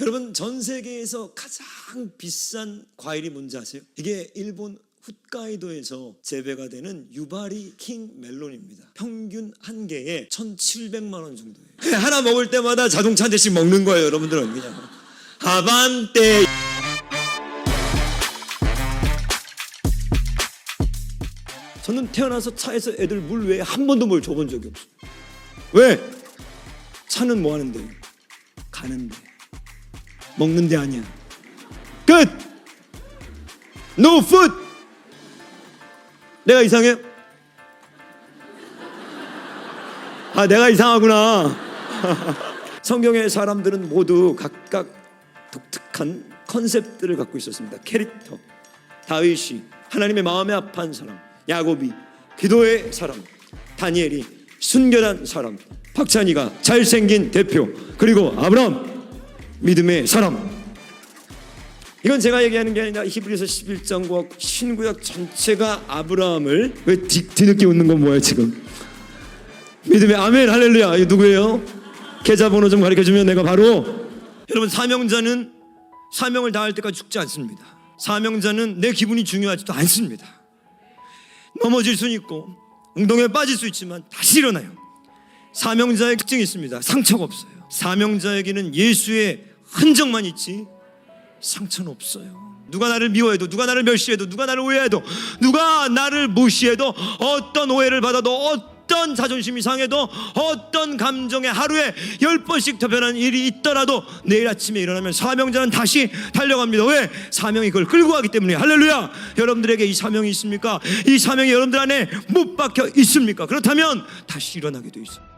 여러분 전 세계에서 가장 비싼 과일이 뭔지 아세요? 이게 일본 홋카이도에서 재배가 되는 유바리 킹 멜론입니다. 평균 한 개에 1,700만 원 정도예요. 하나 먹을 때마다 자동차 한 대씩 먹는 거예요, 여러분들은 그냥. 하반떼 저는 태어나서 차에서 애들 물 외에 한 번도 뭘 줘본 적이 없어요. 왜? 차는 뭐 하는데? 가는데. 먹는 데 아니야. 끝! No food! 내가 이상해? 아, 내가 이상하구나. 성경의 사람들은 모두 각각 독특한 컨셉들을 갖고 있었습니다. 캐릭터. 다윗이 하나님의 마음에 합한 사람, 야곱이 기도의 사람, 다니엘이 순결한 사람, 박찬희가 잘생긴 대표, 그리고 아브라함 믿음의 사람. 이건 제가 얘기하는 게 아니라 히브리서 11장과 신구약 전체가 아브라함을 왜 뒤, 뒤늦게 웃는 건 뭐야 지금? 믿음의 아멘 할렐루야 이 누구예요? 계좌번호 좀 가르쳐 주면 내가 바로 여러분 사명자는 사명을 다할 때까지 죽지 않습니다. 사명자는 내 기분이 중요하지도 않습니다. 넘어질 수는 있고 운동에 빠질 수 있지만 다시 일어나요. 사명자의 특징이 있습니다. 상처가 없어요. 사명자에게는 예수의 흔적만 있지 상처는 없어요. 누가 나를 미워해도 누가 나를 멸시해도 누가 나를 오해해도 누가 나를 무시해도 어떤 오해를 받아도 어떤 자존심이 상해도 어떤 감정에 하루에 열 번씩 더 변하는 일이 있더라도 내일 아침에 일어나면 사명자는 다시 달려갑니다. 왜? 사명이 그걸 끌고 가기 때문에 할렐루야. 여러분들에게 이 사명이 있습니까? 이 사명이 여러분들 안에 못 박혀 있습니까? 그렇다면 다시 일어나게 돼 있어요.